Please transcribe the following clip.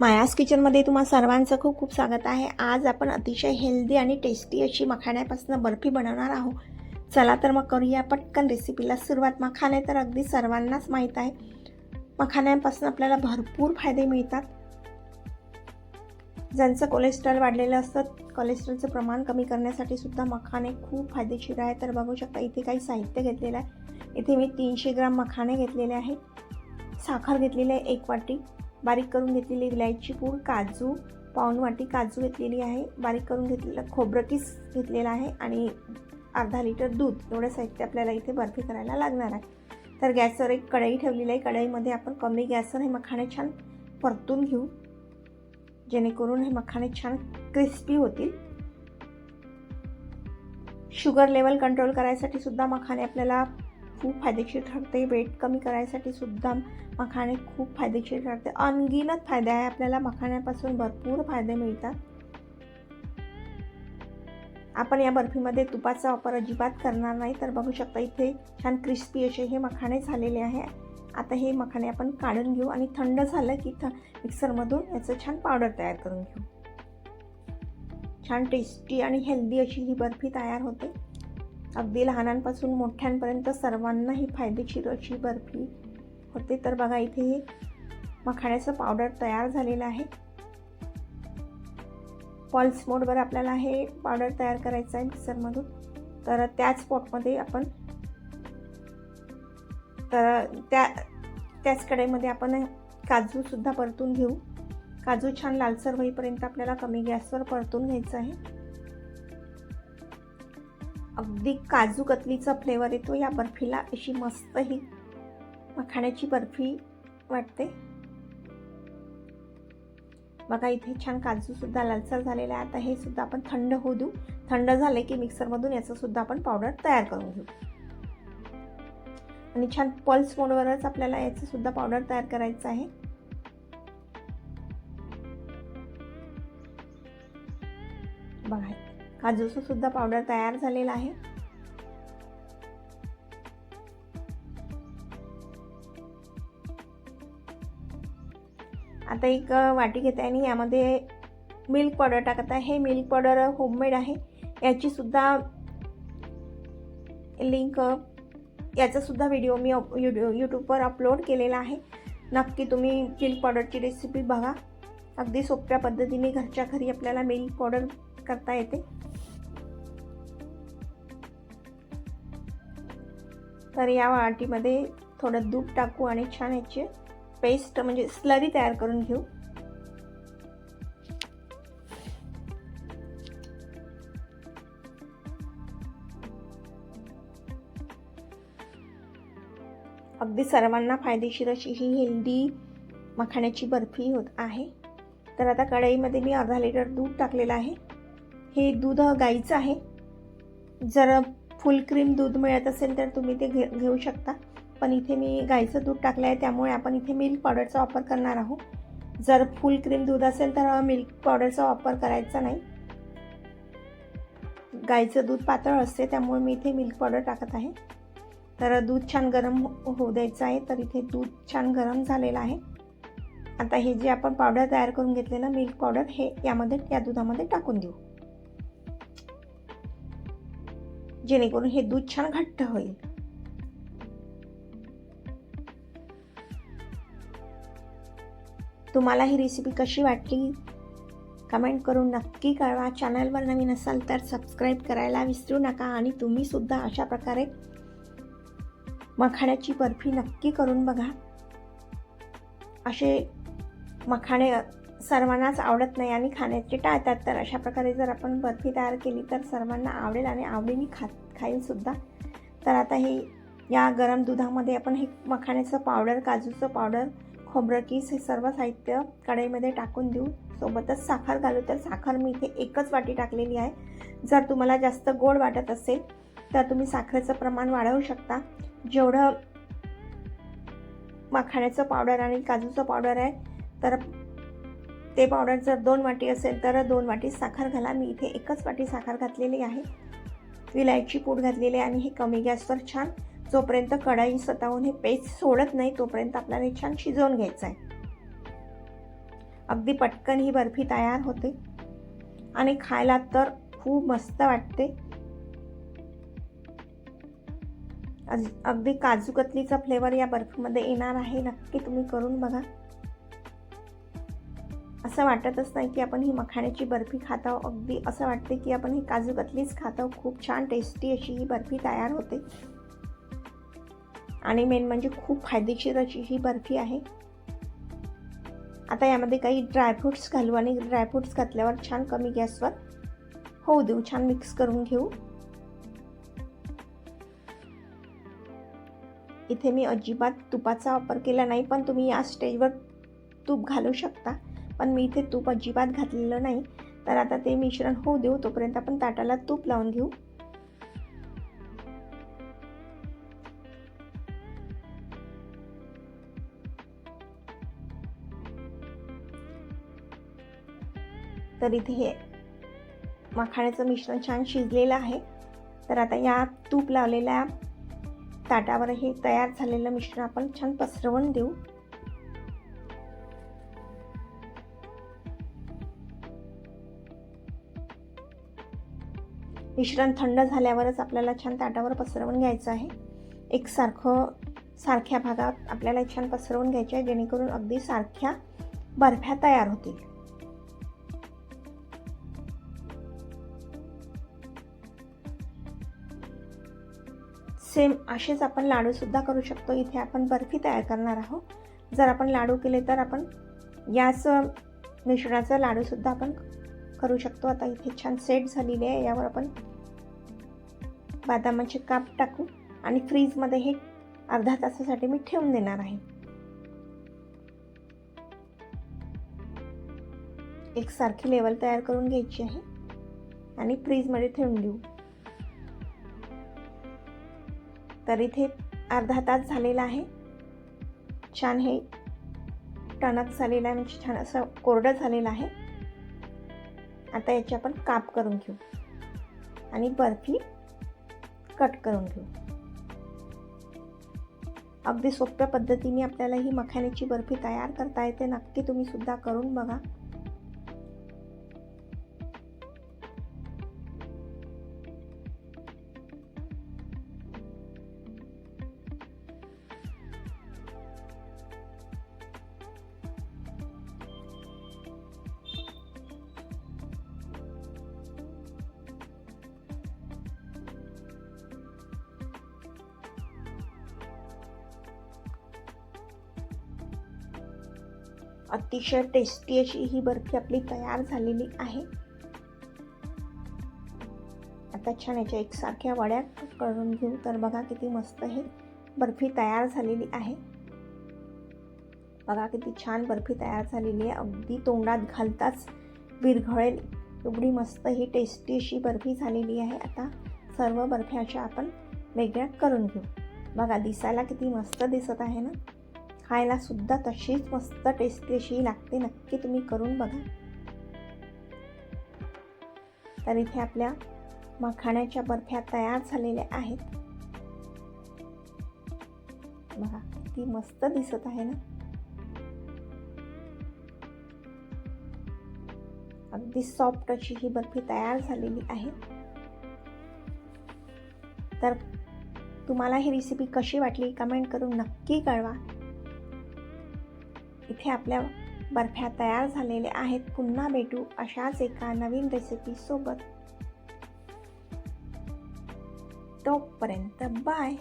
मायास किचनमध्ये तुम्हा सर्वांचं खूप खूप स्वागत आहे. आज आपण अतिशय हेल्दी आणि टेस्टी अशी मखाण्यापासून बर्फी बनवणार आहोत. चला तर मग करूया पटकन रेसिपीला सुरुवात. मखाणे तर अगदी सर्वांनाच माहीत आहे. मखाण्यांपासून आपल्याला भरपूर फायदे मिळतात. ज्यांचं कोलेस्ट्रॉल वाढलेलं असतं कोलेस्ट्रॉलचं प्रमाण कमी करण्यासाठी सुद्धा मखाणे खूप फायदेशीर आहे. तर बघू शकता इथे काही साहित्य घेतलेलं आहे. इथे मी तीनशे ग्राम मखाणे घेतलेले आहे. साखर घेतलेली आहे एक वाटी. बारीक करून घेतलेली विलायची पूड काजू पाऊण वाटी काजू घेतलेली आहे. बारीक करून घेतलेलं खोबरं किस घेतलेलं आहे आणि अर्धा लिटर दूध. एवढं साहित्य आपल्याला इथे बर्फी करायला लागणार आहे. तर गॅसवर एक कढई ठेवलेली आहे. कढईमध्ये आपण कमी गॅसवर हे मखाणे छान परतून घेऊ. जेणेकरून हे मखाणे छान क्रिस्पी होतील. शुगर लेवल कंट्रोल करायसाठी सुद्धा मखाणे आपल्याला खूप फायदेशीर ठरते. वेट कमी करायसाठी सुद्धा मखाणे खूप फायदेशीर ठरते. अनगिनत फायदे आहे. आपल्याला मखाण्यापासून भरपूर फायदे मिळतात. आपण या बर्फीमध्ये तुपाचा वापर अजिबात करणार नाही. तर बघू शकता इथे छान क्रिस्पी असे हे मखाणे झालेले आहे. आता हे मखाणे आपण काढून घेऊ आणि थंड झालं की थ मिक्सरमधून याचं छान पावडर तयार करून घेऊ. छान टेस्टी आणि हेल्दी अशी ही बर्फी तयार होते. अगदी लहानांपासून मोठ्यांपर्यंत सर्वांना ही फायदेशीर अशी बर्फी होते. तर बघा इथे हे मखाण्याचं पावडर तयार झालेलं आहे. पॉल्स मोडवर आपल्याला हे पावडर तयार करायचं आहे मिक्सरमधून तर त्याच पॉटमध्ये आपण तर त्या त्याच कडेमध्ये आपण काजूसुद्धा परतून घेऊ. काजू छान लालसर होईपर्यंत आपल्याला कमी गॅसवर परतून घ्यायचं आहे. अगदी काजू कतलीचा फ्लेवर येतो या बर्फीला. अशी मस्त ही मखाण्याची बर्फी वाटते. बघा इथे छान काजूसुद्धा लालसर झालेला आहे आता हे सुद्धा आपण थंड होऊ देऊ. थंड झाले की मिक्सरमधून याचंसुद्धा आपण पावडर तयार करून घेऊ. आणि छान पल्स मोडवरच आपल्याला याचंसुद्धा पावडर तयार करायचं आहे. बघा काजूचंसुद्धा पावडर तयार झालेला आहे. आता एक वाटी घेते आणि यामध्ये मिल्क पावडर टाकत आहे. हे मिल्क पावडर होममेड आहे. याची सुद्धा लिंक याचा सुद्धा व्हिडिओ मी युट्यू यूट्यूबवर अपलोड केलेला आहे. नक्की तुम्ही मिल्क पावडरची रेसिपी बघा. अगदी सोप्या पद्धतीने घरच्या घरी आपल्याला मिल्क पावडर करता येते. तर या वाटीमध्ये थोडं दूध टाकू आणि छान याची पेस्ट म्हणजे स्लरी तयार करून घेऊ. अगदी सर्वांना फायदेशीर अशी ही हेल्दी मखाण्याची बर्फी होत आहे. तर आता कढईमध्ये मी अर्धा लिटर दूध टाकलेलं आहे. हे दूध गाईचं आहे. जर फुल क्रीम दूध मिळत असेल तर तुम्ही ते घे घेऊ शकता. पण इथे मी गाईचं दूध टाकलं आहे त्यामुळे आपण इथे मिल्क पावडरचा वापर करणार आहोत. जर फुल क्रीम दूध असेल तर मिल्क पावडरचा वापर करायचा नाही. गाईचं दूध पातळ असते त्यामुळे मी इथे मिल्क पावडर टाकत आहे. तर दूध छान गरम हो होऊ द्यायचं आहे. तर इथे दूध छान गरम झालेलं आहे. आता हे जे आपण पावडर तयार करून घेतलेलं मिल्क पावडर हे यामध्ये या दुधामध्ये टाकून देऊ. जेणेकरून हे दूध छान घट्ट होईल. तुम्हाला ही रेसिपी कशी वाटली? कमेंट करून नक्की कळवा. चॅनलवर नवीन असाल तर सबस्क्राईब करायला विसरू नका आणि तुम्हीसुद्धा अशा प्रकारे मखाण्याची बर्फी नक्की करून बघा. असे मखाणे सर्वांनाच आवडत नाही आणि खाण्याचे टाळतात. तर अशा प्रकारे जर आपण बर्फी तयार केली तर सर्वांना आवडेल आणि आवडीने खात खाईलसुद्धा तर आता हे या गरम दुधामध्ये आपण हे मखाण्याचं पावडर काजूचं पावडर खोबरं किस हे सर्व साहित्य कढईमध्ये टाकून देऊ. सोबतच साखर घालू. तर साखर मी इथे एकच वाटी टाकलेली आहे. जर तुम्हाला जास्त गोड वाटत असेल तर तुम्ही साखरेचं प्रमाण वाढवू शकता. जेवढं मखाण्याचं पावडर आणि काजूचं पावडर आहे तर ते पावडर जर दोन वाटी असेल तर दोन वाटी साखर घाला. मी इथे एकच वाटी साखर घातलेली आहे. विलायची पूड घातलेली आहे आणि हे कमी गॅसवर छान जोपर्यंत कढाई स्वतःहून हे पेस्ट सोडत नाही तोपर्यंत आपल्याला हे छान शिजवून घ्यायचं आहे. अगदी पटकन ही बर्फी तयार होते. आणि खायला तर खूप मस्त वाटते. अज- अगदी काजू कतलीचा फ्लेवर या बर्फीमध्ये येणार आहे. नक्की तुम्ही करून बघा. असं वाटतच नाही की आपण ही मखाण्याची बर्फी खात आहोत अगदी असं वाटते की आपण ही काजू कतलीच खात आहोत खूप छान टेस्टी अशी ही बर्फी तयार होते. आणि मेन म्हणजे खूप फायदेशीर अशी ही बर्फी आहे. आता यामध्ये काही ड्रायफ्रुट्स घालू आणि ड्रायफ्रुट्स घातल्यावर छान कमी गॅसवर होऊ देऊ. छान मिक्स करून घेऊ. इथे मी अजिबात तुपाचा वापर केला नाही पण तुम्ही या स्टेजवर तूप घालू शकता. पण मी इथे तूप अजिबात घातलेलं नाही. तर आता ते मिश्रण होऊ देऊ तोपर्यंत आपण ताटाला तूप लावून घेऊ. तर इथे हे मखाण्याचं मिश्रण छान शिजलेलं आहे. तर आता या तूप लावलेल्या ताटावर हे तयार झालेलं मिश्रण आपण छान पसरवून देऊ. मिश्रण थंड झाल्यावरच आपल्याला छान ताटावर पसरवून घ्यायचं आहे. एकसारखं सारख्या भागात आपल्याला छान पसरवून घ्यायचे आहे जेणेकरून अगदी सारख्या बर्फ्या तयार होतील. सेम असेच आपण लाडूसुद्धा करू शकतो. इथे आपण बर्फी तयार करणार आहोत. जर आपण लाडू केले तर आपण याच मिश्रणाचा लाडूसुद्धा आपण करू शकतो. आता इथे छान सेट झालेली आहे. यावर आपण बदामाचे काप टाकू आणि फ्रीजमध्ये हे अर्धा तासासाठी मी ठेवून देणार आहे. एक सारखी लेवल तयार करून घ्यायची आहे आणि फ्रीजमध्ये ठेवून देऊ. तर इथे अर्धा तास झालेला आहे. छान हे टणक झालेलं आहे म्हणजे छान असं कोरडं झालेलं आहे. आता याचे आपण काप करून घेऊ. आणि बर्फी कट करून घेऊ. अगदी सोप्या पद्धतीने आपल्याला ही मखाण्याची बर्फी तयार करता येते. नक्की तुम्ही सुद्धा करून बघा. अतिशय टेस्टी अशी ही बर्फी आपली तयार झालेली आहे. आता छान याच्या एकसारख्या वड्या करून घेऊ. तर बघा किती मस्त हे बर्फी तयार झालेली आहे. बघा किती छान बर्फी तयार झालेली आहे. अगदी तोंडात घालताच विरघळेल. एवढी मस्त ही टेस्टी अशी बर्फी झालेली आहे. आता सर्व बर्फ्या अशा आपण वेगळ्या करून घेऊ. बघा दिसायला किती मस्त दिसत आहे ना? खायला सुद्धा तशीच मस्त टेस्टी अशी लागते. नक्की तुम्ही करून बघा. तर इथे आपल्या मखाण्याच्या बर्फ्या तयार झालेल्या आहेत. बघा किती मस्त दिसत आहे ना? अगदी सॉफ्ट अशी ही बर्फी तयार झालेली आहे. तर तुम्हाला ही रेसिपी कशी वाटली? कमेंट करून नक्की कळवा. इथे आपल्या बर्फ्या तयार झालेल्या आहेत. पुन्हा भेटू अशाच एका नवीन रेसिपी सोबत. तोपर्यंत बाय